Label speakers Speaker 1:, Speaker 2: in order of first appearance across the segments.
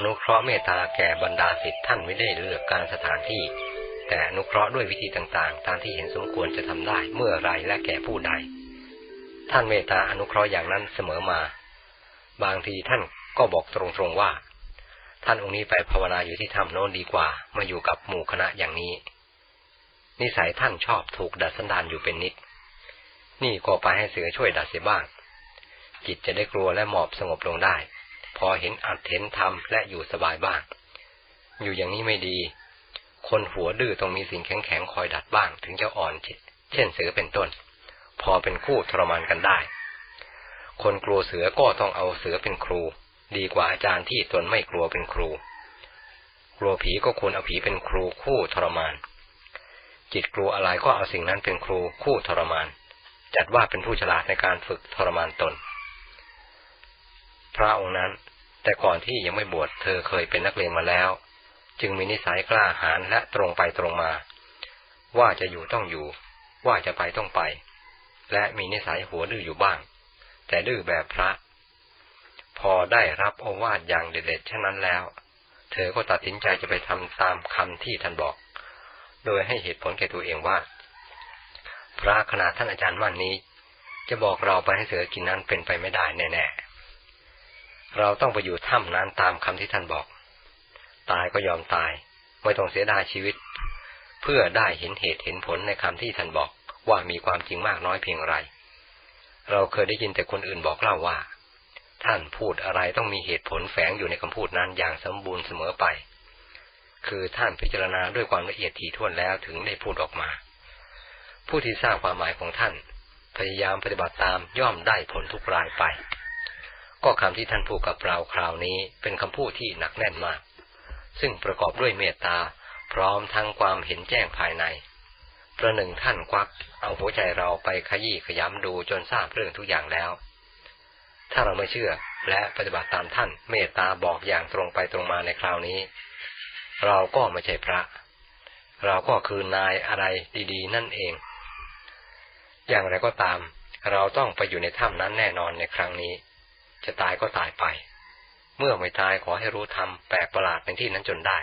Speaker 1: อนุเคราะห์เมตตาแก่บรรดาศิษย์ท่านไม่ได้เลือกการสถานที่ แต่อนุเคราะห์ด้วยวิธีต่างๆ ตามที่เห็นสมควรจะทำได้เมื่อไรและแก่ผู้ใด ท่านเมตตาอนุเคราะห์อย่างนั้นเสมอมา บางทีท่านก็บอกตรงๆว่า ท่านองค์นี้ไปภาวนาอยู่ที่ถ้ำโน้นดีกว่า มาอยู่กับหมู่คณะอย่างนี้ นิสัยท่านชอบถูกดัดสันดานอยู่เป็นนิด นี่ก็ไปให้เสือช่วยดัดเสียบ้างจิตจะได้กลัวและหมอบสงบลงได้ พอเห็นอัดเห็นทำและอยู่สบายบ้าง อยู่อย่างนี้ไม่ดี คนหัวดื้อต้องมีสิ่งแข็งๆคอยดัดบ้าง ถึงจะอ่อนเช่นเสือเป็นต้น พอเป็นคู่ทรมานกันได้ คนกลัวเสือก็ต้องเอาเสือเป็นครู ดีกว่าอาจารย์ที่ตนไม่กลัวเป็นครู กลัวผีก็ควรเอาผีเป็นครูคู่ทรมาน จิตกลัวอะไรก็เอาสิ่งนั้นเป็นครูคู่ทรมาน จัดว่าเป็นผู้ฉลาดในการฝึกทรมานตนพระองค์นั้น แต่ก่อนที่ยังไม่บวชเธอเคยเป็นนักเรียนมาแล้ว จึงมีนิสัยกล้าหาญและตรงไปตรงมา ว่าจะอยู่ต้องอยู่ ว่าจะไปต้องไป และมีนิสัยหัวดื้ออยู่บ้าง แต่ดื้อแบบพระ พอได้รับโอวาทอย่างเด็ดๆเช่นนั้นแล้ว เธอก็ตัดสินใจจะไปทำตามคำที่ท่านบอก โดยให้เหตุผลแก่ตัวเองว่า พระขนาดท่านอาจารย์มั่นนี้ จะบอกเราไปให้เสือกินนั้นเป็นไปไม่ได้แน่ๆ เราต้องไปอยู่ถ้ำนั้นตามคำที่ท่านบอก ตายก็ยอมตาย ไม่ต้องเสียดายชีวิต เพื่อได้เห็นเหตุเห็นผลในคำที่ท่านบอกว่ามีความจริงมากน้อยเพียงไร เราเคยได้ยินแต่คนอื่นบอกเล่าว่า ท่านพูดอะไรต้องมีเหตุผลแฝงอยู่ในคำพูดนั้นอย่างสมบูรณ์เสมอไป คือท่านพิจารณาด้วยความละเอียดถี่ถ้วนแล้วถึงได้พูดออกมา ผู้ที่ทราบความหมายของท่าน พยายามปฏิบัติตามย่อมได้ผลทุกรายไป ก็คำที่ท่านพูดกับเราคราวนี้เป็นคำพูดที่หนักแน่นมาก ซึ่งประกอบด้วยเมตตา พร้อมทั้งความเห็นแจ้งภายใน ประหนึ่งท่านควัก เอาหัวใจเราไปขยี้ขยำดูจนทราบเรื่องทุกอย่างแล้ว ถ้าเราไม่เชื่อและปฏิบัติตามท่านเมตตาบอกอย่างตรงไปตรงมาในคราวนี้ เราก็ไม่ใช่พระ เราก็คือนายอะไรดีๆ นั่นเอง อย่างไรก็ตาม เราต้องไปอยู่ในถ้ำนั้นแน่นอนในครั้งนี้ จะตายก็ตายไป เมื่อไม่ตายขอให้รู้ธรรมแปลกประหลาดเป็นที่นั้นจนได้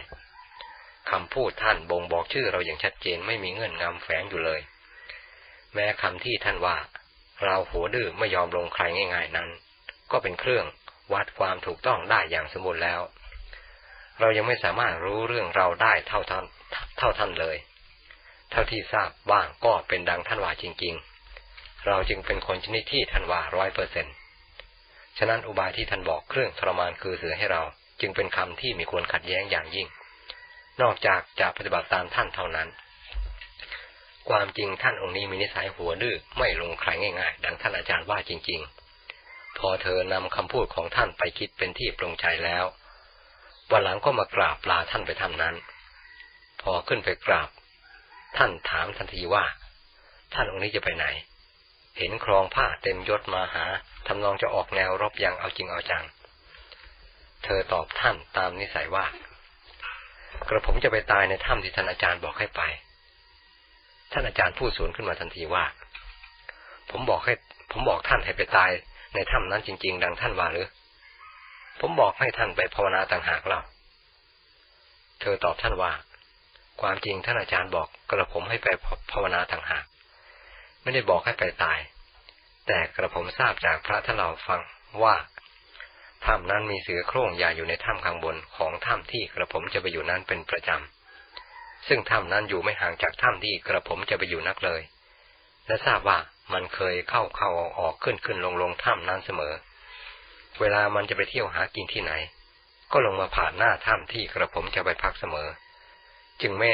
Speaker 1: คำพูดท่านบ่งบอกชื่อเราอย่างชัดเจนไม่มีเงื่อนงำแฝงอยู่เลย แม้คำที่ท่านว่า เราหัวดื้อไม่ยอมลงใครง่ายๆนั้น ก็เป็นเครื่องวัดความถูกต้องได้อย่างสมบูรณ์แล้ว เรายังไม่สามารถรู้เรื่องเราได้เท่าท่านเท่าท่านเลย เท่าที่ทราบบ้างก็เป็นดังท่านว่าจริง ๆ เราจึงเป็นคนชนิดที่ท่านว่าร้อยเปอร์เซ็นต์ ฉะนั้นอุบายที่ท่านบอกเครื่องทรมานคือเสือให้เรา จึงเป็นคำที่มีควรขัดแย้งอย่างยิ่ง นอกจากจะปฏิบัติตามท่านเท่านั้น ความจริงท่านองค์นี้มีนิสัยหัวดื้อไม่ลงใครง่ายๆ ดังท่านอาจารย์ว่าจริง ๆ พอเธอนำคำพูดของท่านไปคิดเป็นที่ปรงใจแล้ววันหลังก็มากราบลาท่านไปทำนั้น พอขึ้นไปกราบ ท่านถามทันทีว่า ท่านองค์นี้จะไปไหน เห็นครองผ้าเต็มยศมาหาทำนองจะออกแนวรบอย่างเอาจริงเอาจัง เธอตอบท่านตามนิสัยว่า กระผมจะไปตายในถ้ำที่ท่านอาจารย์บอกให้ไป ท่านอาจารย์พูดสวนขึ้นมาทันทีว่า ผมบอกให้ ผมบอกท่านให้ไปตายในถ้ำนั้นจริง ๆ ดังท่านว่าหรือ ผมบอกให้ท่านไปภาวนาต่างหากเล่า เธอตอบท่านว่า ความจริงท่านอาจารย์บอกกระผมให้ไปภาวนาต่างหาก ไม่ได้บอกให้ไปตาย แต่กระผมทราบจากพระท่านเราฟังว่าถ้ำนั้นมีเสือโคร่งใหญ่อยู่ในถ้ำข้างบนของถ้ำที่กระผมจะไปอยู่นั้นเป็นประจำ ซึ่งถ้ำนั้นอยู่ไม่ห่างจากถ้ำที่กระผมจะไปอยู่นักเลย และทราบว่ามันเคยเข้าเข้าออกออกขึ้นขึ้นลงลงถ้ำนั้นเสมอ เวลามันจะไปเที่ยวหากินที่ไหน ก็ลงมาผ่านหน้าถ้ำที่กระผมจะไปพักเสมอ จึงไม่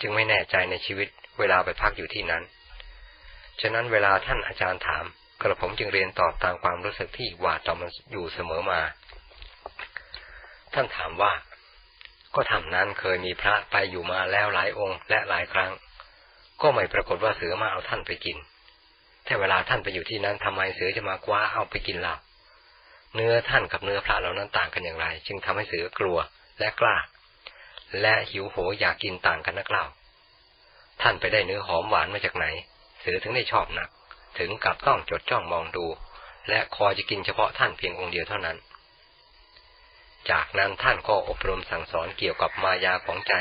Speaker 1: จึงไม่แน่ใจในชีวิตเวลาไปพักอยู่ที่นั้น ฉะนั้นเวลาท่านอาจารย์ถาม กระผมจึงเรียนตอบตามความรู้สึกที่หวาดต่อมันอยู่เสมอมา ท่านถามว่า ก็ทำนั้นเคยมีพระไปอยู่มาแล้วหลายองค์ และหลายครั้ง ก็ไม่ปรากฏว่าเสือมาเอาท่านไปกิน แต่เวลาท่านไปอยู่ที่นั้นทำไมเสือจะมากว้าเอาไปกินเราเนื้อท่านกับเนื้อพระเหล่านั้นต่างกันอย่างไร จึงทำให้เสือกลัวและกล้า และหิวโหยอยากกินต่างกันนักเล่า ท่านไปได้เนื้อหอมหวานมาจากไหน เสือถึงได้ชอบนัก ถึงกับต้องจดจ้องมองดู และคอยจะกินเฉพาะท่านเพียงองค์เดียวเท่านั้น จากนั้นท่านก็อบรมสั่งสอนเกี่ยวกับมายาของใจ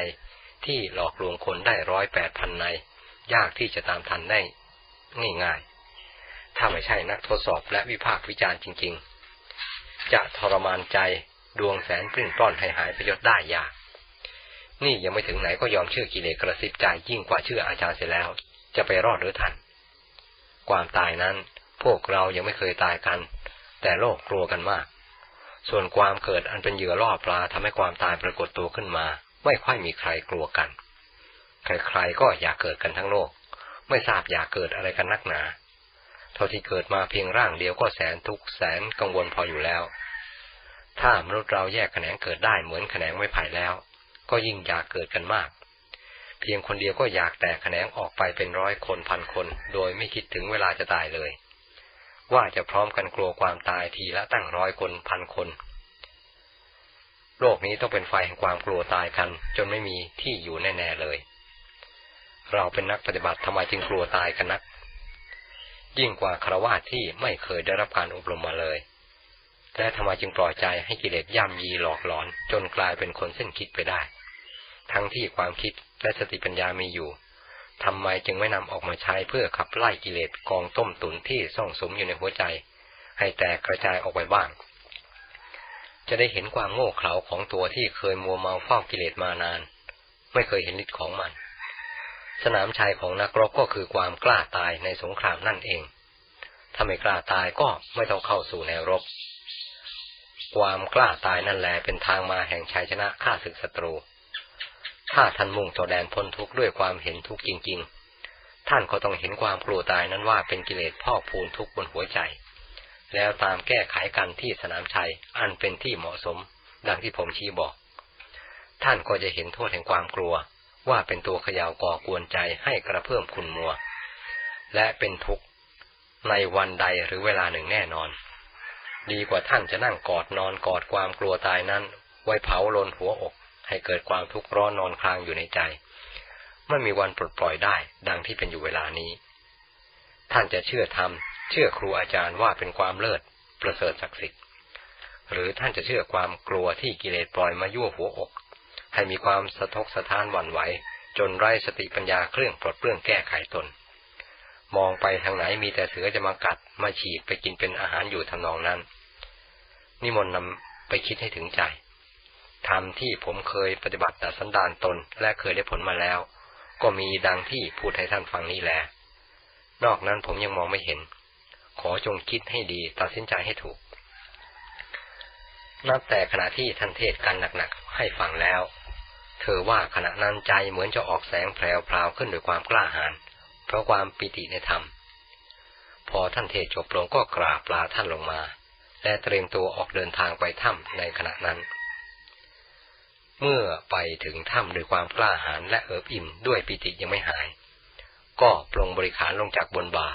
Speaker 1: ที่หลอกลวงคนได้ร้อยแปดพันใน ยากที่จะตามทันได้ง่ายๆ ถ้าไม่ใช่นักทดสอบและวิพากษ์วิจารณ์จริง ๆ จะทรมานใจดวงแสนปริ้นปล้อนให้หายประโยชน์ได้ยาก นี่ยังไม่ถึงไหนก็ยอมเชื่อกิเลสกระสิบใจยิ่งกว่าเชื่ออาจารย์เสียแล้ว จะไปรอดหรือทัน ความตายนั้นพวกเรายังไม่เคยตายกัน แต่โลกกลัวกันมาก ส่วนความเกิดอันเป็นเหยื่อล่อปลาทำให้ความตายปรากฏตัวขึ้นมา ไม่ค่อยมีใครกลัวกัน ใครๆก็อยากเกิดกันทั้งโลก ไม่ทราบอยากเกิดอะไรกันนักหนา เท่าที่เกิดมาเพียงร่างเดียวก็แสนทุกข์แสนกังวลพออยู่แล้ว ถ้ามนุษย์เราแยกแขนงเกิดได้เหมือนแขนงไม้ไผ่แล้ว ก็ยิ่งอยากเกิดกันมาก เพียงคนเดียวก็อยากแตกแขนงออกไปเป็นร้อยคนพันคน โดยไม่คิดถึงเวลาจะตายเลย ว่าจะพร้อมกันกลัวความตายทีละตั้งร้อยคนพันคนโลกนี้ต้องเป็นไฟแห่งความกลัวตายกัน จนไม่มีที่อยู่แน่ๆเลย เราเป็นนักปฏิบัติทำไมจึงกลัวตายกันนัก ยิ่งกว่าครวาที่ไม่เคยได้รับการอบรมมาเลย และทำไมจึงปล่อยใจให้กิเลสย่ำยีหลอกหลอน จนกลายเป็นคนเส้นคิดไปได้ ทั้งที่ความคิดและสติปัญญามีอยู่ทำไมจึงไม่นำออกมาใช้เพื่อขับไล่กิเลสกองต้มตุนที่ซ่องสมอยู่ในหัวใจ ให้แตกกระจายออกไปบ้าง จะได้เห็นความโง่เขลาของตัวที่เคยมัวเมาเฝ้ากิเลสมานาน ไม่เคยเห็นฤทธิ์ของมัน สนามชัยของนักรบก็คือความกล้าตายในสงครามนั่นเอง ถ้าไม่กล้าตายก็ไม่ต้องเข้าสู่แนวรบ ความกล้าตายนั่นแหละเป็นทางมาแห่งชัยชนะฆ่าศึกศัตรู ถ้าท่านมุ่งต่อแดนพ้นทุกข์ด้วยความเห็นทุกข์จริง ๆ ท่านก็ต้องเห็นความกลัวตายนั้นว่าเป็นกิเลสพ่อพูนทุกข์บนหัวใจ แล้วตามแก้ไขกันที่สนามชัย อันเป็นที่เหมาะสม ดังที่ผมชี้บอก ท่านก็จะเห็นโทษแห่งความกลัว ว่าเป็นตัวขยาวก่อกวนใจให้กระเพิ่มคุณมัว และเป็นทุกข์ในวันใดหรือเวลาหนึ่งแน่นอน ดีกว่าท่านจะนั่งกอดนอนกอดความกลัวตายนั้น ไว้เผาลนหัวอก ให้เกิดความทุกข์ร้อนนอนคลางอยู่ในใจ ไม่มีวันปลดปล่อยได้ ดังที่เป็นอยู่เวลานี้ ท่านจะเชื่อธรรม เชื่อครูอาจารย์ว่าเป็นความเลิศ ประเสริฐศักดิ์สิทธิ์ หรือท่านจะเชื่อความกลัวที่กิเลสปล่อยมายั่วหัวอก ให้มีความสะทกสะท้านหวั่นไหว จนไร้สติปัญญาเครื่องปลดเปลื้องแก้ไขตน มองไปทางไหนมีแต่เสือจะมากัด มาฉีกไปกินเป็นอาหารอยู่ทำนองนั้น นิมนต์นำไปคิดให้ถึงใจ ธรรมที่ผมเคยปฏิบัติแต่สันดานตนและเคยได้ผลมาแล้ว ก็มีดังที่พูดให้ท่านฟังนี้แหละนอกนั้นผมยังมองไม่เห็น ขอจงคิดให้ดีตัดสินใจให้ถูก นับแต่ขณะที่ท่านเทศกันหนักๆให้ฟังแล้ว เธอว่าขณะนั้นใจเหมือนจะออกแสงแพรวๆขึ้นด้วยความกล้าหาญเพราะความปิติในธรรม พอท่านเทศจบลงก็กราบลาท่านลงมา และเตรียมตัวออกเดินทางไปถ้ำในขณะนั้น เมื่อไปถึงถ้ำด้วยความกล้าหาญและเอิบอิ่มด้วยปิติยังไม่หาย ก็ปลงบริขารลงจากบนบา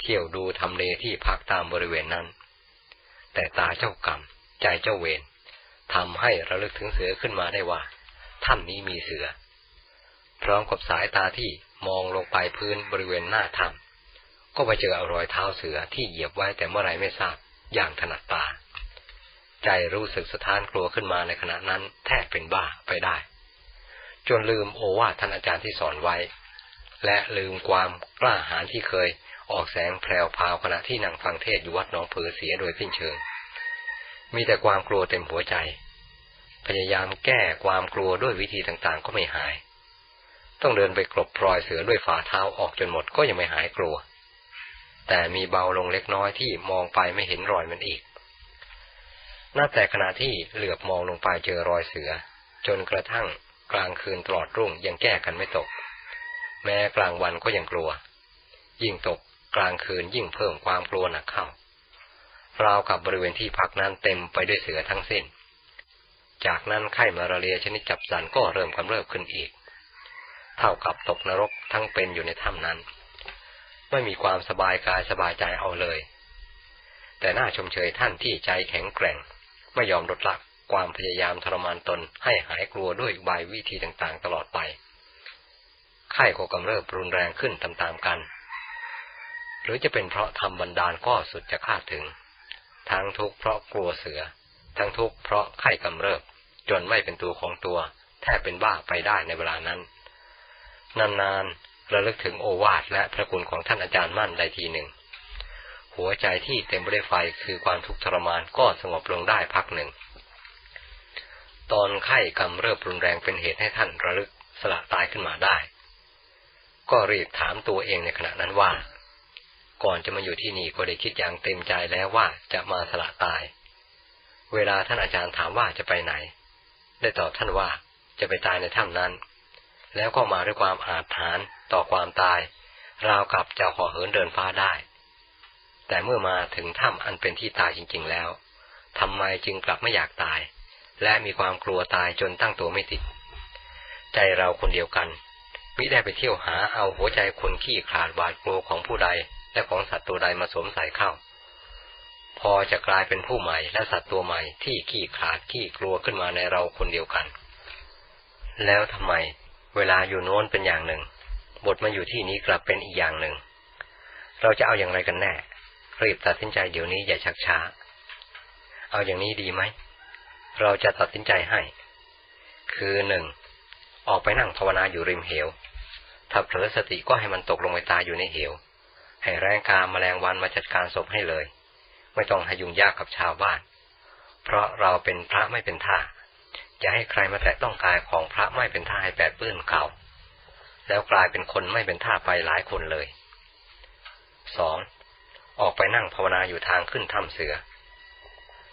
Speaker 1: เที่ยวดูทำเลที่พักตามบริเวณนั้น แต่ตาเจ้ากรรม ใจเจ้าเวรทำให้ระลึกถึงเสือขึ้นมาได้ว่า ถ้ำนี้มีเสือ พร้อมกับสายตาที่มองลงไปพื้นบริเวณหน้าถ้ำก็ไปเจออรอยเท้าเสือที่เหยียบไว้แต่เมื่อไรไม่ทราบอย่างถนัดตา ใจรู้สึกสะท้านกลัวขึ้นมาในขณะนั้น แทบเป็นบ้าไปได้ จนลืมโอวาทท่านอาจารย์ที่สอนไว้ และลืมความกล้าหาญที่เคยออกแสงแพรวพาวขณะที่นั่งฟังเทศอยู่วัดหนองผือเสียโดยสิ้นเชิง มีแต่ความกลัวเต็มหัวใจ พยายามแก้ความกลัวด้วยวิธีต่างๆ ก็ไม่หาย ต้องเดินไปกลบพลอยเสือด้วยฝ่าเท้าออกจนหมดก็ยังไม่หายกลัว แต่มีเบาลงเล็กน้อยที่มองไปไม่เห็นรอยมันอีก นับแต่ขณะที่เหลือบมองลงไปเจอรอยเสือ จนกระทั่งกลางคืนตลอดรุ่งยังแก้กันไม่ตก แม้กลางวันก็ยังกลัว ยิ่งตกกลางคืนยิ่งเพิ่มความกลัวหนักเข้าราวกับบริเวณที่พักนั้นเต็มไปด้วยเสือทั้งสิ้น จากนั้นไข้มาราเรียชนิดจับสันก็เริ่มกำเริบขึ้นอีก เท่ากับตกนรกทั้งเป็นอยู่ในถ้ำนั้น ไม่มีความสบายกายสบายใจเอาเลย แต่น่าชมเชยท่านที่ใจแข็งแกร่ง ไม่ยอมลดละความพยายามทรมานตนให้หายกลัวด้วยบายวิธีต่างๆ ตลอดไป ไข้ก็กำเริบรุนแรงขึ้นตามๆกัน หรือจะเป็นเพราะทำบันดาลก็สุดจะคาดถึง ทั้งทุกเพราะกลัวเสือ ทั้งทุกข์เพราะไข้กำเริบ จนไม่เป็นตัวของตัว แทบเป็นบ้าไปได้ในเวลานั้น นานๆระลึกถึงโอวาทและพระคุณของท่านอาจารย์มั่นได้ทีหนึ่ง หัวใจที่เต็มไปด้วยไฟคือความทุกข์ทรมานก็สงบลงได้พักหนึ่ง ตอนไข้กำเริบรุนแรงเป็นเหตุให้ท่านระลึกสละตายขึ้นมาได้ ก็รีบถามตัวเองในขณะนั้นว่า ก่อนจะมาอยู่ที่นี่ก็ได้คิดอย่างเต็มใจแล้วว่าจะมาสละตาย เวลาท่านอาจารย์ถามว่าจะไปไหน ได้ตอบท่านว่าจะไปตายในถ้ำนั้น แล้วก็มาด้วยความอาถรรพ์ต่อความตาย ราวกับจะขอเหินเดินฟ้าได้ แต่เมื่อมาถึงถ้ำอันเป็นที่ตายจริง ๆ แล้วทำไมจึงกลับไม่อยากตาย และมีความกลัวตายจนตั้งตัวไม่ติด ใจเราคนเดียวกันมิได้ไปเที่ยวหาเอาหัวใจคนขี้ขาดหวาดกลัวของผู้ใดและของสัตว์ตัวใดมาสวมใส่เข้า พอจะกลายเป็นผู้ใหม่และสัตว์ตัวใหม่ที่ขี้ขาดขี้กลัวขึ้นมาในเราคนเดียวกัน แล้วทำไม เวลาอยู่โน้นเป็นอย่างหนึ่ง บทมาอยู่ที่นี้กลับเป็นอีกอย่างหนึ่ง เราจะเอาอย่างไรกันแน่ รีบตัดสินใจเดี๋ยวนี้อย่าชักช้า เอาอย่างนี้ดีไหม เราจะตัดสินใจให้ คือหนึ่งออกไปนั่งภาวนาอยู่ริมเหว ถ้าเผลอสติก็ให้มันตกลงไปตายอยู่ในเหว ให้แรงกาแมลงวันมาจัดการศพให้เลย ไม่ต้องให้ยุ่งยากกับชาวบ้าน เพราะเราเป็นพระไม่เป็นท่า จะให้ใครมาแตะต้องกายของพระไม่เป็นท่าให้แปดเปื้อนเก่าแล้วกลายเป็นคนไม่เป็นท่าไปหลายคนเลยสอง ออกไปนั่งภาวนาอยู่ทางขึ้นถ้ำเสือ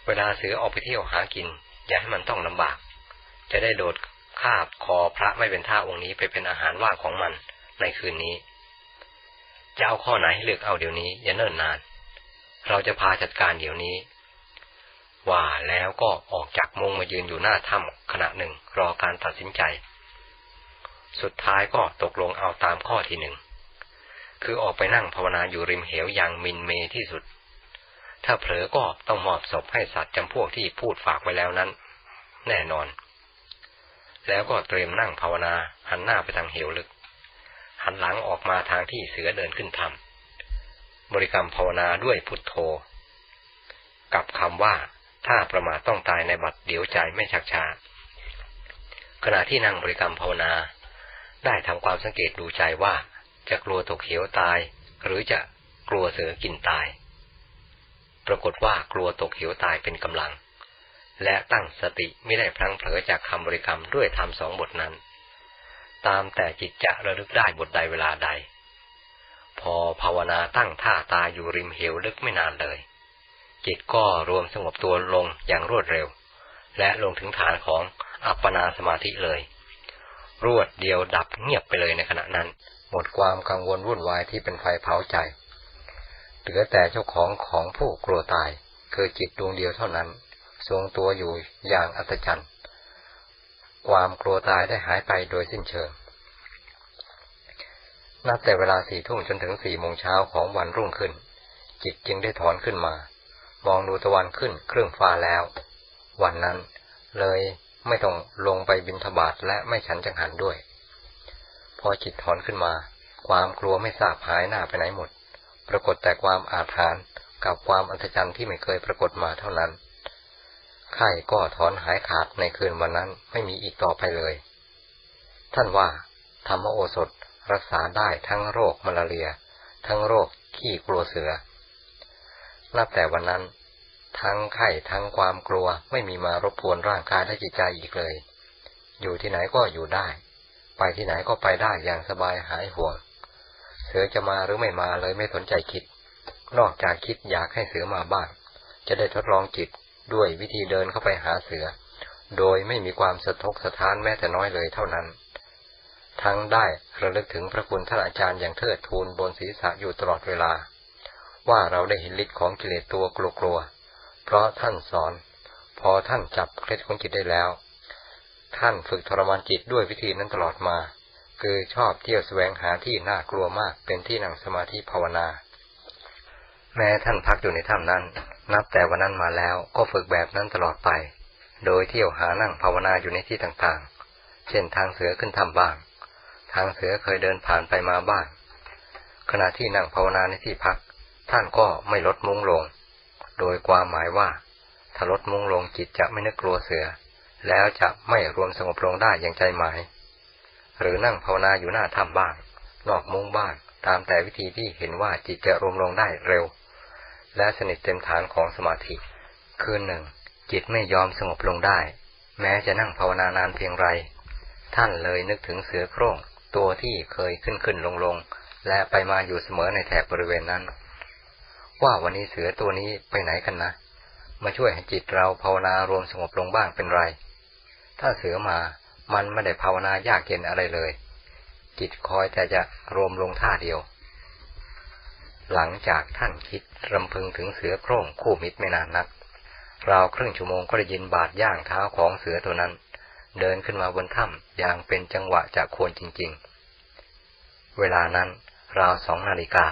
Speaker 1: เวลาเสือออกไปเที่ยวหากิน อย่าให้มันต้องลำบาก จะได้โดดคาบคอพระไม่เป็นท่าองค์นี้ไปเป็นอาหารว่างของมันในคืนนี้ จะเอาข้อไหนให้เลือกเอาเดี๋ยวนี้อย่าเนิ่นนาน เราจะพาจัดการเดี๋ยวนี้ ว่าแล้วก็ออกจากมงมายืนอยู่หน้าถ้ำขณะหนึ่งรอการตัดสินใจ สุดท้ายก็ตกลงเอาตามข้อที่หนึ่ง คือออกไปนั่งภาวนาอยู่ริมเหวอย่างมินเมที่สุด ถ้าเผลอก็ต้องมอบศพให้สัตว์จำพวกที่พูดฝากไว้แล้วนั้น แน่นอน แล้วก็เตรียมนั่งภาวนาหันหน้าไปทางเหวลึก หันหลังออกมาทางที่เสือเดินขึ้นถ้ำบริกรรมภาวนาด้วยพุทโธ กับคำว่าถ้าประมาทต้องตายในบัดเดี๋ยวใจไม่ชักช้าขณะที่นั่งบริกรรมภาวนา ได้ทำความสังเกตดูใจว่า จะกลัวตกเหวตาย หรือจะกลัวเสือกินตาย ปรากฏว่ากลัวตกเหวตายเป็นกำลัง และตั้งสติไม่ได้พลังเผลอจากคำบริกรรมด้วยทำสองบทนั้น ตามแต่จิตจะระลึกได้บทใดเวลาใด พอภาวนาตั้งท่าตายอยู่ริมเหวลึกไม่นานเลย จิตก็รวมสงบตัวลงอย่างรวดเร็ว และลงถึงฐานของอัปปนาสมาธิเลย รวดเดียวดับเงียบไปเลยในขณะนั้น หมดความกังวลวุ่นวายที่เป็นไฟเผาใจ เหลือแต่เจ้าของของผู้กลัวตาย คือจิตดวงเดียวเท่านั้น ทรงตัวอยู่อย่างอัศจรรย์ ความกลัวตายได้หายไปโดยสิ้นเชิง นับแต่เวลาสี่ทุ่มจนถึงสี่โมงเช้าของวันรุ่งขึ้น จิตจึงได้ถอนขึ้นมา มองดูตะวันขึ้นเครึ่องฟ้าแล้ว วันนั้นเลยไม่ต้องลงไปบินทบาทและไม่ฉันจังหันด้วย พอจิตถอนขึ้นมา ความกลัวไม่ทราบหายหน้าไปไหนหมด ปรากฏแต่ความอาถรรพ์กับความอัศจรรย์ที่ไม่เคยปรากฏมาเท่านั้น ไข้ก็ถอนหายขาดในคืนวันนั้นไม่มีอีกต่อไปเลย ท่านว่า ธรรมโอสถรักษาได้ทั้งโรคมาลาเรีย ทั้งโรคขี้กลัวเสือ นับแต่วันนั้น ทั้งไข้ทั้งความกลัวไม่มีมารบกวนร่างกายและจิตใจอีกเลย อยู่ที่ไหนก็อยู่ได้ ไปที่ไหนก็ไปได้อย่างสบายหายห่วง เสือจะมาหรือไม่มาเลยไม่สนใจคิด นอกจากคิดอยากให้เสือมาบ้างจะได้ทดลองจิตด้วยวิธีเดินเข้าไปหาเสือ โดยไม่มีความสะทกสะท้านแม้แต่น้อยเลยเท่านั้น ทั้งได้ระลึกถึงพระคุณท่านอาจารย์อย่างเทิดทูนบนศีรษะอยู่ตลอดเวลา ว่าเราได้เห็นฤทธิ์ของกิเลสตัวกลัวๆเพราะท่านสอน พอท่านจับเคล็ดของจิตได้แล้ว ท่านฝึกทรมานจิตด้วยวิธีนั้นตลอดมา คือชอบเที่ยวแสวงหาที่น่ากลัวมากเป็นที่นั่งสมาธิภาวนา แม้ท่านพักอยู่ในถ้ำนั้น นับแต่วันนั้นมาแล้วก็ฝึกแบบนั้นตลอดไป โดยเที่ยวหานั่งภาวนาอยู่ในที่ต่างๆ เช่นทางเสือขึ้นถ้ำบ้าง ทางเสือเคยเดินผ่านไปมาบ้าง ขณะที่นั่งภาวนาในที่พัก ท่านก็ไม่ลดมุ้งลง โดยความหมายว่าถ้าลดมุ้งลงจิตจะไม่นึกกลัวเสือ แล้วจะไม่รวมสงบลงได้อย่างใจหมาย หรือนั่งภาวนาอยู่หน้าถ้ำบ้าง นอกมุ้งบ้าง ตามแต่วิธีที่เห็นว่าจิตจะรวมลงได้เร็ว และสนิทเต็มฐานของสมาธิ คืนหนึ่งจิตไม่ยอมสงบลงได้ แม้จะนั่งภาวนานานเพียงไร ท่านเลยนึกถึงเสือโคร่งตัวที่เคยขึ้นขึ้นลงลงและไปมาอยู่เสมอในแถบบริเวณนั้น ว่าวันนี้เสือตัวนี้ไปไหนกันนะ มาช่วยให้จิตเราภาวนารวมสงบลงบ้างเป็นไร ถ้าเสือมา มันไม่ได้ภาวนายากเย็นอะไรเลย จิตคอยแต่จะรวมลงท่าเดียว หลังจากท่านคิดรำพึงถึงเสือโคร่งคู่มิตรไม่นานนัก ราวครึ่งชั่วโมงก็ได้ยินบาดย่างเท้าของเสือตัวนั้น เดินขึ้นมาบนถ้ำอย่างเป็นจังหวะจากควรจริง ๆ เวลานั้นราวสองนาฬิกา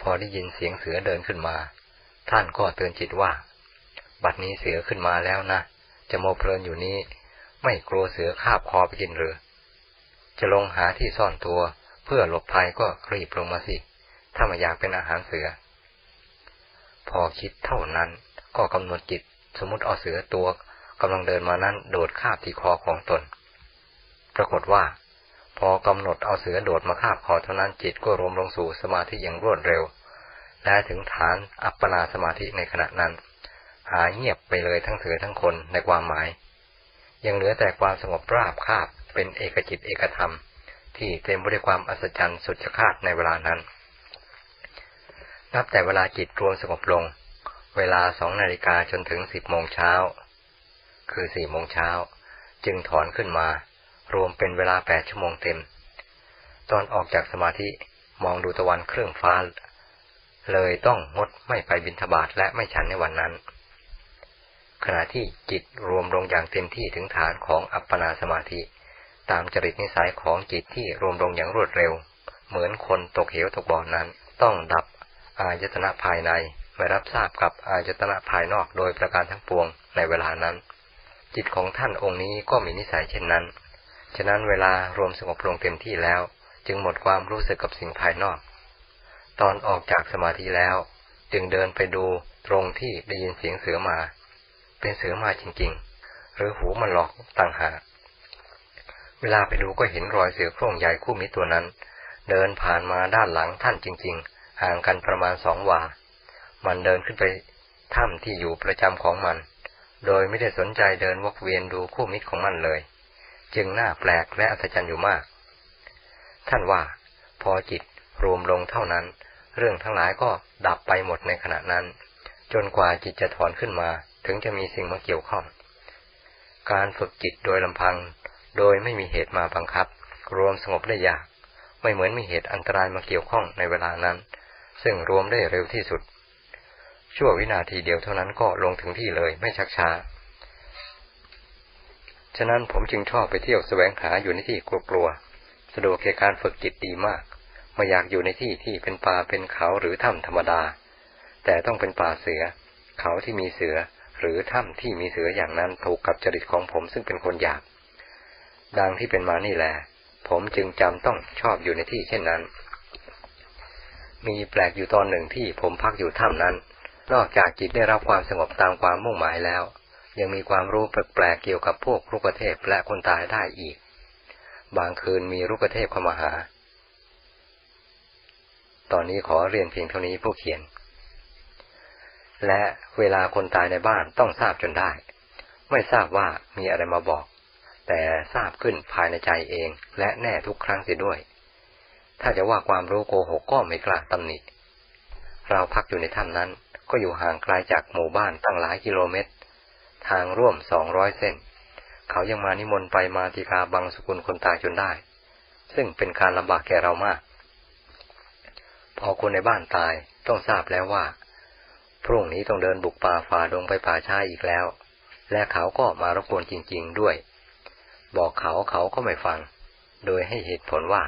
Speaker 1: พอได้ยินเสียงเสือเดินขึ้นมา ท่านก็เตือนจิตว่า บัดนี้เสือขึ้นมาแล้วนะ จะโมเพลินอยู่นี้ ไม่กลัวเสือคาบคอไปกินหรือ จะลงหาที่ซ่อนตัวเพื่อหลบภัยก็รีบลงมาสิ ถ้าไม่อยากเป็นอาหารเสือ พอคิดเท่านั้นก็กำหนดจิตสมมติเอาเสือตัวกำลังเดินมานั้นโดดคาบที่คอของตน ปรากฏว่า พอกำหนดเอาเสือโดดมาคาบคอเท่านั้นจิตก็รวมลงสู่สมาธิอย่างรวดเร็ว และถึงฐานอัปปนาสมาธิในขณะนั้น หายเงียบไปเลยทั้งเสือทั้งคนในความหมาย ยังเหลือแต่ความสงบราบคาบเป็นเอกจิตเอกธรรม ที่เต็มไปด้วยความอัศจรรย์สุดจะคาดในเวลานั้น นับแต่เวลาจิตรวมสงบลง เวลาสองนาฬิกาจนถึงสิบโมงเช้า คือสี่โมงเช้า จึงถอนขึ้นมา รวมเป็นเวลาแปดชั่วโมงเต็ม ตอนออกจากสมาธิมองดูตะวันเครื่องฟ้าเลยต้องงดไม่ไปบินทบาทและไม่ฉันในวันนั้น ขณะที่จิตรวมลงอย่างเต็มที่ถึงฐานของอัปปนาสมาธิ ตามจริตนิสัยของจิตที่รวมลงอย่างรวดเร็ว เหมือนคนตกเหวตกบ่อนั้น ต้องดับอายตนะภายในไม่รับทราบกับอายตนะภายนอกโดยประการทั้งปวงในเวลานั้น จิตของท่านองค์นี้ก็มีนิสัยเช่นนั้น ฉะนั้นเวลารวมสงบลงเต็มที่แล้ว จึงหมดความรู้สึกกับสิ่งภายนอก ตอนออกจากสมาธิแล้ว จึงเดินไปดูตรงที่ได้ยินเสียงเสือมา เป็นเสือมาจริง ๆ หรือหูมันหลอกต่างหากเวลาไปดูก็เห็นรอยเสือโคร่งใหญ่คู่มิตรตัวนั้น เดินผ่านมาด้านหลังท่านจริง ๆ ห่างกันประมาณสองวา มันเดินขึ้นไปถ้ำที่อยู่ประจำของมัน โดยไม่ได้สนใจเดินวกเวียนดูคู่มิตรของมันเลย จึงน่าแปลกและอัศจรรย์อยู่มาก ท่านว่า พอจิตรวมลงเท่านั้น เรื่องทั้งหลายก็ดับไปหมดในขณะนั้น จนกว่าจิตจะถอนขึ้นมา ถึงจะมีสิ่งมาเกี่ยวข้อง การฝึกจิตโดยลำพัง โดยไม่มีเหตุมาบังคับ รวมสงบได้ยาก ไม่เหมือนมีเหตุอันตรายมาเกี่ยวข้องในเวลานั้น ซึ่งรวมได้เร็วที่สุด ชั่ววินาทีเดียวเท่านั้นก็ลงถึงที่เลยไม่ชักช้า ฉะนั้นผมจึงชอบไปเที่ยวแสวงหาอยู่ในที่กลัวๆ สะดวกแก่การฝึกจิตดีมากไม่อยากอยู่ในที่ที่เป็นป่าเป็นเขาหรือถ้ำธรรมดา แต่ต้องเป็นป่าเสือ เขาที่มีเสือ หรือถ้ำที่มีเสืออย่างนั้นถูกกับจริตของผมซึ่งเป็นคนอยากดังที่เป็นมานี่แหละผมจึงจำต้องชอบอยู่ในที่เช่นนั้น มีแปลกอยู่ตอนหนึ่งที่ผมพักอยู่ถ้ำนั้น นอกจากจิตได้รับความสงบตามความมุ่งหมายแล้ว ยังมีความรู้แปลกๆเกี่ยวกับพวกลูกเทพและคนตายได้อีก บางคืนมีลูกเทพเข้ามาหา ตอนนี้ขอเรียนเพียงเท่านี้ผู้เขียน และเวลาคนตายในบ้านต้องทราบจนได้ ไม่ทราบว่ามีอะไรมาบอก แต่ทราบขึ้นภายในใจเองและแน่ทุกครั้งเสียด้วย ถ้าจะว่าความรู้โกหกก็ไม่กล้าตำหนิ เราพักอยู่ในถ้ำนั้นก็อยู่ห่างไกลาจากหมู่บ้านตั้งหลายกิโลเมตร ทางร่วมสองร้อยเส้น เขายังมานิมนต์ไปมาติกาบังสกุลคนตายจนได้ ซึ่งเป็นการลำบากแก่เรามาก พอคนในบ้านตายต้องทราบแล้วว่า พรุ่งนี้ต้องเดินบุกป่าฝ่าดงไปป่าชายอีกแล้ว และเขาก็มารบกวนจริง ๆด้วย บอกเขาเขาก็ไม่ฟัง โดยให้เหตุผลว่า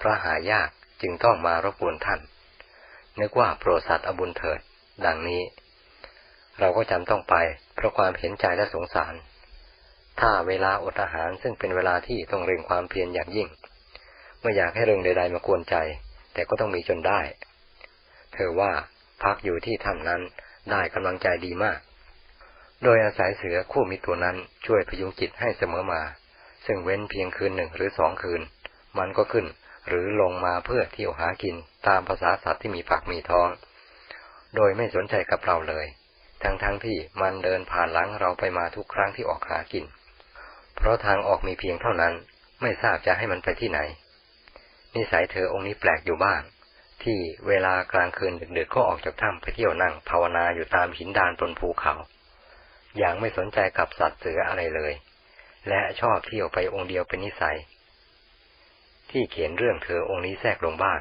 Speaker 1: พระหายากจึงต้องมารบกวนท่าน นึกว่าโปรดสัตว์อบุญเถิด ดังนี้ เราก็จำต้องไปเพราะความเห็นใจและสงสาร ถ้าเวลาอดอาหารซึ่งเป็นเวลาที่ต้องเร่งความเพียรอย่างยิ่ง ไม่อยากให้เรื่องใด ๆมากวนใจ แต่ก็ต้องมีจนได้ เธอว่า พักอยู่ที่ถ้ำนั้นได้กำลังใจดีมาก โดยอาศัยเสือคู่มิตรตัวนั้นช่วยพยุงจิตให้เสมอมา ซึ่งเว้นเพียงคืนหนึ่งหรือสองคืน มันก็ขึ้นหรือลงมาเพื่อเที่ยวหากินตามภาษาสัตว์ที่มีปากมีท้อง โดยไม่สนใจกับเราเลย ทั้งๆทที่มันเดินผ่านหลังเราไปมาทุกครั้งที่ออกหากิน เพราะทางออกมีเพียงเท่านั้น ไม่ทราบจะให้มันไปที่ไหน นิสัยเธอองค์นี้แปลกอยู่บ้าง ที่เวลากลางคืนดึกๆก็ออกจากถ้ำไปเที่ยวนั่งภาวนาอยู่ตามหินดานบนภูเขา อย่างไม่สนใจกับสัตว์เสืออะไรเลย และชอบเที่ยวไปองค์เดียวเป็นนิสัย ที่เขียนเรื่องเธอองค์นี้แทรกลงบ้าง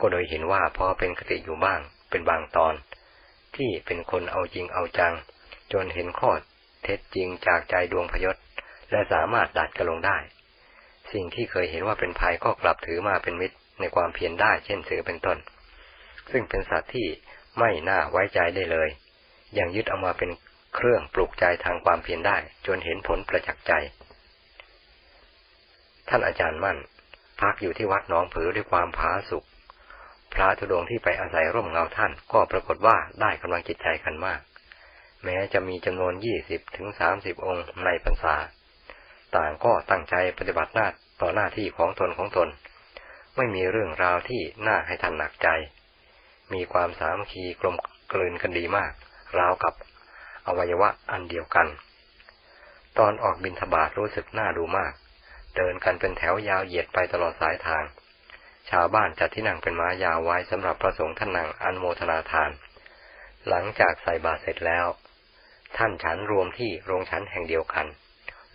Speaker 1: ก็โดยเห็นว่าพอเป็นคติอยู่บ้าง เป็นบางตอน ที่เป็นคนเอาจริงเอาจัง จนเห็นข้อเท็จจริงจากใจดวงพยศและสามารถดัดกระลงได้ สิ่งที่เคยเห็นว่าเป็นภัยก็กลับถือมาเป็นมิตร ในความเพียรได้เช่นเสือเป็นต้น ซึ่งเป็นสัตว์ที่ไม่น่าไว้ใจได้เลย ยังยึดเอามาเป็นเครื่องปลุกใจทางความเพียรได้ จนเห็นผลประจักษ์ใจ ท่านอาจารย์มั่น พักอยู่ที่วัดหนองผือด้วยความผาสุกพระธุดงที่ไปอาศัยร่มเงาท่านก็ปรากฏว่าได้กำลังจิตใจกันมาก แม้จะมีจำนวนยี่สิบถึงสามสิบองค์ในพรรษา ต่างก็ตั้งใจปฏิบัติหน้าต่อหน้าที่ของตนของตน ไม่มีเรื่องราวที่น่าให้ท่านหนักใจ มีความสามัคคีกลมกลืนกันดีมาก ราวกับอวัยวะอันเดียวกัน ตอนออกบินทบาทรู้สึกน่าดูมาก เดินกันเป็นแถวยาวเหยียดไปตลอดสายทาง ชาวบ้านจัดที่นั่งเป็นม้ายาวไว้สำหรับพระสงฆ์ท่านนั่งอันโมทนาทาน หลังจากใส่บาตรเสร็จแล้ว ท่านฉันรวมที่โรงฉันแห่งเดียวกัน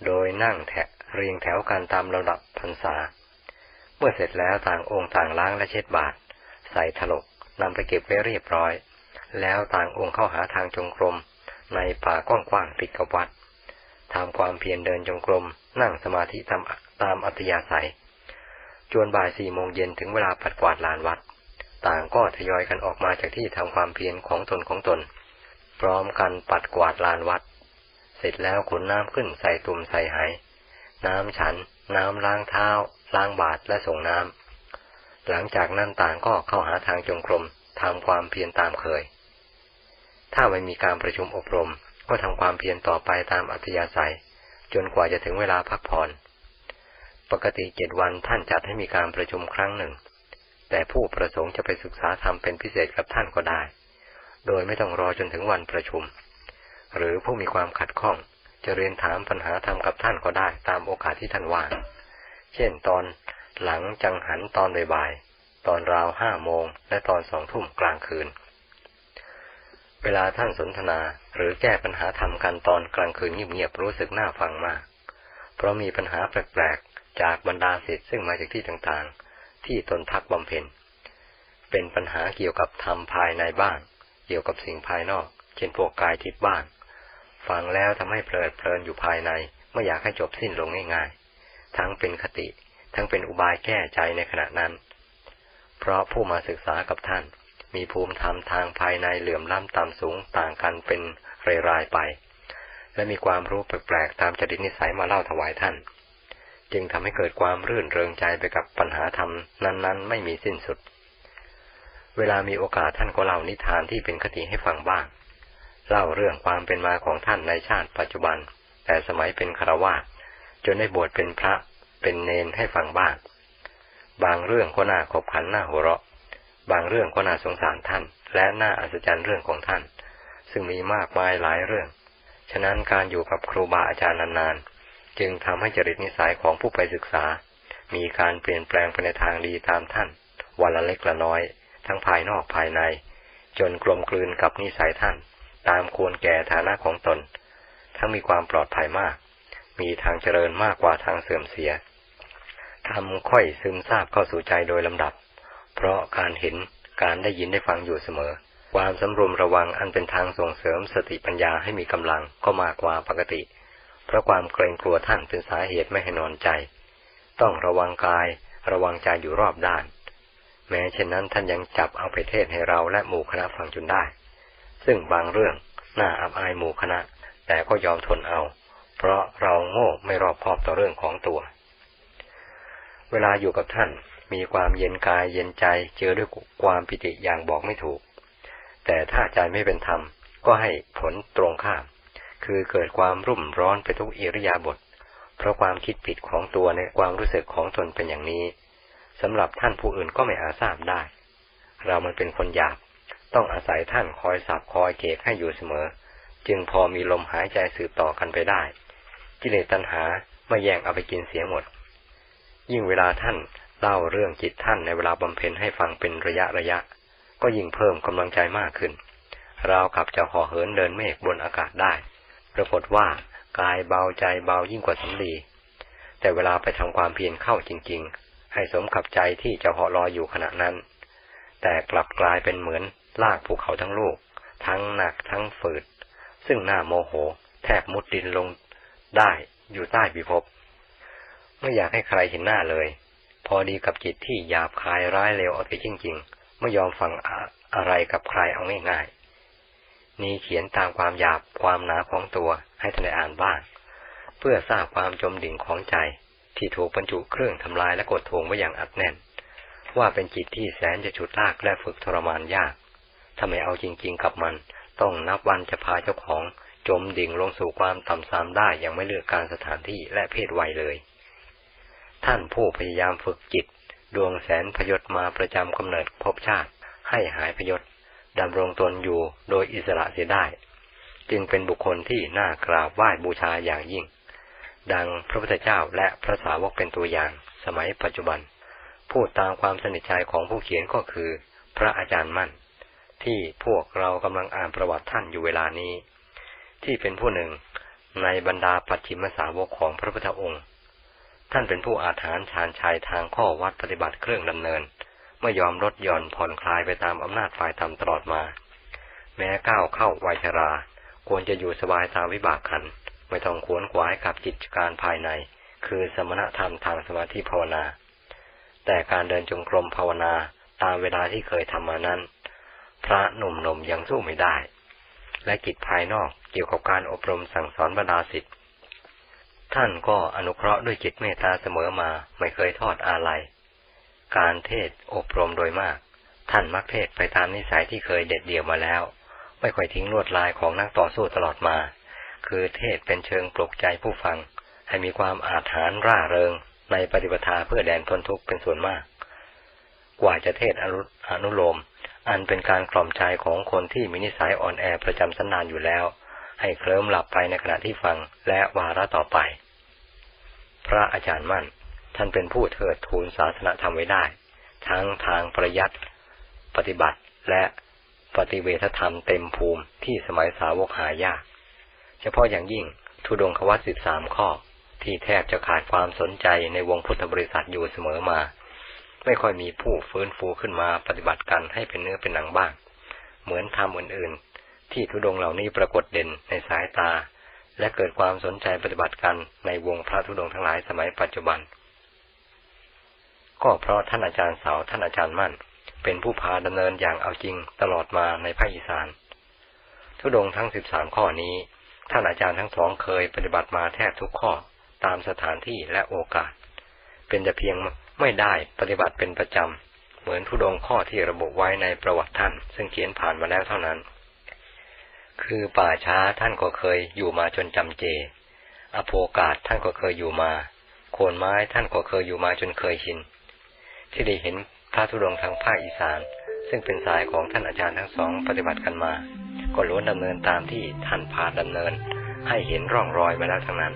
Speaker 1: โดยนั่งแถเรียงแถวกันตามระดับพรรษา มื่อเสร็จแล้วต่างองค์ต่างล้างและเช็ดบาตใส่ถลกนำไปเก็บไว้เรียบร้อย แล้วต่างองค์เข้าหาทางจงกรม ในป่ากว้างๆติดกับวัดทำความเพียรเดินจงกรม นั่งสมาธิทำตามอัตยาศัย จวนบ่ายสี่โมงเย็นถึงเวลาปัดกวาดลานวัด ต่างก็ทยอยกันออกมาจากที่ทำความเพียรของตนของตน พร้อมกันปัดกวาดลานวัด เสร็จแล้วขนน้ำขึ้นใส่ตุ่มใส่ไหน้ำฉัน น้ำล้างเท้า ล้างบาตรและส่งน้ำ หลังจากนั้นต่างก็เข้าหาทางจงกรมทำความเพียรตามเคย ถ้าไม่มีการประชุมอบรม ก็ทำความเพียรต่อไปตามอัธยาศัย จนกว่าจะถึงเวลาพักผ่อน ปกติเจ็ดวันท่านจัดให้มีการประชุมครั้งหนึ่ง แต่ผู้ประสงค์จะไปศึกษาธรรมเป็นพิเศษกับท่านก็ได้ โดยไม่ต้องรอจนถึงวันประชุม หรือผู้มีความขัดข้องจะเรียนถามปัญหาธรรมกับท่านก็ได้ตามโอกาสที่ท่านว่าง เช่นตอนหลังจังหันตอนบ่ายๆ ตอนราวห้าโมงและตอนสองทุ่มกลางคืน เวลาท่านสนทนาหรือแก้ปัญหาธรรมกันตอนกลางคืนเงียบๆรู้สึกน่าฟังมาก เพราะมีปัญหาแปลกๆ จากบรรดาศิษย์ซึ่งมาจากที่ต่างๆ ที่ตนพักบำเพ็ญ เป็นปัญหาเกี่ยวกับธรรมภายในบ้าง เกี่ยวกับสิ่งภายนอก เช่นพวกกายทิพย์บ้าง ฟังแล้วทำให้เพลิดเพลินอยู่ภายในไม่อยากให้จบสิ้นลงง่ายๆ ทั้งเป็นคติ ทั้งเป็นอุบายแก้ใจในขณะนั้น เพราะผู้มาศึกษากับท่าน มีภูมิธรรมทางภายในเหลื่อมล้ำต่ำสูงต่างกันเป็นรายๆไป และมีความรู้แปลกๆตามจริตนิสัยมาเล่าถวายท่าน จึงทำให้เกิดความรื่นเริงใจไปกับปัญหาธรรมนั้น ๆ ไม่มีสิ้นสุด เวลามีโอกาสท่านก็เล่านิทานที่เป็นคติให้ฟังบ้างเล่าเรื่องความเป็นมาของท่านในชาติปัจจุบัน แต่สมัยเป็นคารวาส จนได้บวชเป็นพระเป็นเนนให้ฟังบ้าง บางเรื่องก็น่าขบขันน่าหัวเราะ บางเรื่องก็น่าสงสารท่าน และน่าอัศจรรย์เรื่องของท่าน ซึ่งมีมากมายหลายเรื่อง ฉะนั้นการอยู่กับครูบาอาจารย์นานๆ จึงทำให้จริตนิสัยของผู้ไปศึกษา มีการเปลี่ยนแปลงไปในทางดีตามท่าน วันละเล็กละน้อย ทั้งภายนอกภายใน จนกลมกลืนกับนิสัยท่าน ตามควรแก่ฐานะของตน ทั้งมีความปลอดภัยมาก มีทางเจริญมากกว่าทางเสื่อมเสียทำค่อยซึมซาบเข้าสู่ใจโดยลำดับ เพราะการเห็นการได้ยินได้ฟังอยู่เสมอ ความสำรวมระวังอันเป็นทางส่งเสริมสติปัญญาให้มีกำลังก็มากกว่าปกติ เพราะความเกรงกลัวท่านเป็นสาเหตุไม่ให้นอนใจ ต้องระวังกาย ระวังใจอยู่รอบด้าน แม้เช่นนั้นท่านยังจับเอาไปเทศให้เราและหมู่คณะฟังจนได้ ซึ่งบางเรื่องน่าอับอายหมู่คณะ แต่ก็ยอมทนเอา เพราะเราโง่ไม่รอบคอบต่อเรื่องของตัว เวลาอยู่กับท่านมีความเย็นกายเย็นใจเจอด้วยความปิติอย่างบอกไม่ถูก แต่ถ้าใจไม่เป็นธรรมก็ให้ผลตรงข้าม คือเกิดความรุ่มร้อนไปทุกอิริยาบถเพราะความคิดผิดของตัวในความรู้สึกของตนเป็นอย่างนี้สำหรับท่านผู้อื่นก็ไม่อาจทราบได้ เรามันเป็นคนหยาบ ต้องอาศัยท่านคอยสับคอยเกกให้อยู่เสมอ จึงพอมีลมหายใจสืบต่อกันไปได้ กิเลสตัณหาม่แย่งเอาไปกินเสียหมด ยิ่งเวลาท่านเล่าเรื่องจิตท่านในเวลาบำเพ็ญให้ฟังเป็นระยะระยะ ก็ยิ่งเพิ่มกำลังใจมากขึ้น เราวกับจะห่อเหินเดินเมฆบนอากาศได้ ปรากฏว่ากายเบาใจเบายิ่งกว่าสำลี แต่เวลาไปทำความเพียรเข้าจริง ๆ ให้สมกับใจที่จะเหาะลอยอยู่ขณะนั้น แต่กลับกลายเป็นเหมือนลากภูเขาทั้งลูก ทั้งหนักทั้งฝืด ซึ่งหน้าโมโห แทบมุดดินลง ได้อยู่ใต้บิภพไม่อยากให้ใครเห็นหน้าเลย พอดีกับจิตที่หยาบคายร้ายเลวเอาไปจริง ๆ ไม่ยอมฟังอะไรกับใครเอาง่ายๆนี่เขียนตามความหยาบความหนาของตัวให้ท่านได้อ่านบ้าง เพื่อทราบความจมดิ่งของใจที่ถูกบรรจุเครื่องทำลายและกดทวงไว้อย่างอัดแน่น ว่าเป็นจิตที่แสนจะฉุดลากและฝึกทรมานยากถ้าไม่เอาจริง ๆ กับมัน ต้องนับวันจะพาเจ้าของ จมดิ่งลงสู่ความต่ำทรามได้อย่างไม่เลือกการสถานที่และเพศวัยเลย ท่านผู้พยายามฝึกจิต ดวงแสนพยศมาประจำกำเนิดภพชาติ ให้หายพยศดำรงตนอยู่โดยอิสระเสียได้ จึงเป็นบุคคลที่น่ากราบไหว้บูชาอย่างยิ่ง ดังพระพุทธเจ้าและพระสาวกเป็นตัวอย่างสมัยปัจจุบัน พูดตามความสนิทใจของผู้เขียนก็คือ พระอาจารย์มั่น ที่พวกเรากำลังอ่านประวัติท่านอยู่เวลานี้ ที่เป็นผู้หนึ่งในบรรดาปัจฉิมสาวกของพระพุทธองค์ ท่านเป็นผู้อาถรรพ์ชาญชายทางข้อวัดปฏิบัติเครื่องดำเนิน ไม่ยอมลดหย่อนผ่อนคลายไปตามอำนาจฝ่ายธรรมตลอดมา แม้ก้าวเข้าวัยชรา ควรจะอยู่สบายตามวิบากขัน ไม่ต้องขวนขวายกับกิจการภายใน คือสมณธรรมทางสมาธิภาวนา แต่การเดินจงกรมภาวนาตามเวลาที่เคยทำมานั้น พระหนุ่มๆยังสู้ไม่ได้ และกิจภายนอก เกี่ยวกับการอบรมสั่งสอนบรรดาสิทธิ์ท่านก็อนุเคราะห์ด้วยจิตเมตตาเสมอมาไม่เคยทอดอาลัย การเทศอบรมโดยมาก ท่านมักเทศไปตามนิสัยที่เคยเด็ดเดี่ยวมาแล้ว ไม่ค่อยทิ้งลวดลายของนักต่อสู้ตลอดมา คือเทศเป็นเชิงปลุกใจผู้ฟัง ให้มีความอาถรรพ์ร่าเริง ในปฏิปทาเพื่อแดนพ้นทุกข์เป็นส่วนมาก กว่าจะเทศอนุโลม อันเป็นการกล่อมใจของคนที่มีนิสัยอ่อนแอประจำสันนานอยู่แล้ว ให้เคลิ้มหลับไปในขณะที่ฟังและวาระต่อไป พระอาจารย์มั่น ท่านเป็นผู้เทิดทูนศาสนธรรมไว้ได้ ทั้งทางประยัดปฏิบัติและปฏิเวทธรรมเต็มภูมิที่สมัยสาวกหายาก เฉพาะอย่างยิ่งทุดงควัตสิบสามข้อ ที่แทบจะขาดความสนใจในวงพุทธบริษัทอยู่เสมอมา ไม่ค่อยมีผู้ฟื้นฟูขึ้นมาปฏิบัติกันให้เป็นเนื้อเป็นหนังบ้าง เหมือนธรรมอื่น ที่ทุดงเหล่านี้ปรากฏเด่นในสายตา และเกิดความสนใจปฏิบัติกันในวงพระทุดงทั้งหลายสมัยปัจจุบัน ก็เพราะท่านอาจารย์สาวท่านอาจารย์มั่น เป็นผู้พาดำเนินอย่างเอาจริงตลอดมาในภาคอีสาน ทุดงทั้งสิบสามข้อนี้ ท่านอาจารย์ทั้งสองเคยปฏิบัติมาแทบทุกข้อตามสถานที่และโอกาส เป็นแต่เพียงไม่ได้ปฏิบัติเป็นประจำเหมือนทุดงข้อที่ระบุไว้ในประวัติท่าน ซึ่งเขียนผ่านมาแล้วเท่านั้น คือป่าช้าท่านก็เคยอยู่มาจนจำเจ อโภกาศท่านก็เคยอยู่มา โคนไม้ท่านก็เคยอยู่มาจนเคยชิน ที่ได้เห็นพระธุดงทางภาคอีสาน ซึ่งเป็นสายของท่านอาจารย์ทั้งสองปฏิบัติกันมา ก็ล้วนดำเนินตามที่ท่านพาดำเนิน ให้เห็นร่องรอยมาแล้วทั้งนั้น